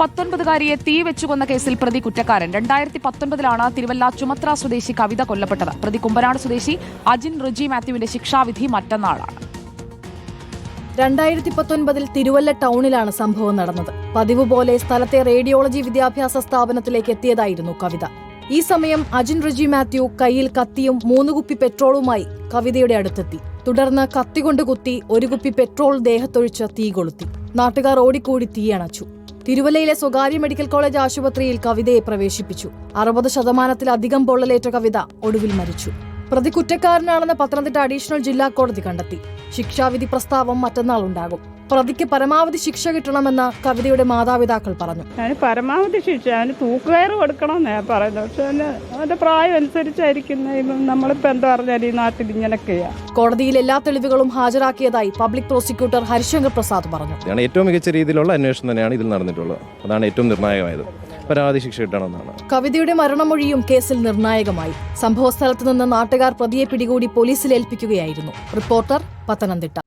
പത്തൊൻപതുകാരിയെ തീ വെച്ചു കൊന്ന കേസിൽ പ്രതി കുറ്റക്കാരൻ. രണ്ടായിരത്തി പത്തൊൻപതിലാണ് തിരുവല്ല ചുമത്ര സ്വദേശി കവിത കൊല്ലപ്പെട്ടത്. പ്രതി കുമ്പനാട് സ്വദേശി അജിൻ റിജി മാത്യുവിന്റെ ശിക്ഷാവിധി മറ്റന്നാളാണ്. രണ്ടായിരത്തി പത്തൊൻപതിൽ തിരുവല്ല ടൗണിലാണ് സംഭവം നടന്നത്. പതിവ് പോലെ സ്ഥലത്തെ റേഡിയോളജി വിദ്യാഭ്യാസ സ്ഥാപനത്തിലേക്ക് എത്തിയതായിരുന്നു കവിത. ഈ സമയം അജിൻ റിജി മാത്യു കയ്യിൽ കത്തിയും മൂന്ന് കുപ്പി പെട്രോളുമായി കവിതയുടെ അടുത്തെത്തി. തുടർന്ന് കത്തി കൊണ്ട് കുത്തി ഒരു കുപ്പി പെട്രോൾ ദേഹത്തൊഴിച്ച് തീ കൊളുത്തി. നാട്ടുകാർ ഓടിക്കൂടി തീയണച്ചു. തിരുവല്ലയിലെ സ്വകാര്യ മെഡിക്കൽ കോളേജ് ആശുപത്രിയിൽ കവിതയെ പ്രവേശിപ്പിച്ചു. അറുപത് ശതമാനത്തിലധികം പൊള്ളലേറ്റ കവിത ഒടുവിൽ മരിച്ചു. പ്രതി കുറ്റക്കാരനാണെന്ന് പത്തനംതിട്ട അഡീഷണൽ ജില്ലാ കോടതി കണ്ടെത്തി. ശിക്ഷാവിധി പ്രസ്താവം മറ്റന്നാൾ ഉണ്ടാകും. പ്രതിക്ക് പരമാവധി ശിക്ഷ കിട്ടണമെന്ന് കവിതയുടെ മാതാപിതാക്കൾ പറഞ്ഞു. അതിന് പരമാവധി ശിക്ഷ അതിന് തൂക്കുകയറ് കൊടുക്കണമെന്നാ പറയുന്നത് പക്ഷെ അതിന്റെ പ്രായം അനുസരിച്ചായിരിക്കുന്ന നമ്മളിപ്പോ എന്താ പറഞ്ഞാൽ ഈ നാട്ടിൽ ഇങ്ങനെയൊക്കെയാ കോടതിയിൽ എല്ലാ തെളിവുകളും ഹാജരാക്കിയതായി പബ്ലിക് പ്രോസിക്യൂട്ടർ ഹരിശങ്കർ പ്രസാദ് പറഞ്ഞു. ഇതാണ് ഏറ്റവും മികച്ച രീതിയിലുള്ള അന്വേഷണം തന്നെയാണ് ഇതിൽ നടന്നിട്ടുള്ളത്. അതാണ് ഏറ്റവും നിർണായകമായത്. പരാതി ശിക്ഷ കിട്ടണമെന്നാണ്. കവിതയുടെ മരണമൊഴിയും കേസിൽ നിർണായകമായി. സംഭവ സംഭവസ്ഥലത്ത് നിന്ന് നാട്ടുകാർ പ്രതിയെ പിടികൂടി പോലീസിൽ ഏൽപ്പിക്കുകയായിരുന്നു. റിപ്പോർട്ടർ പത്തനംതിട്ട.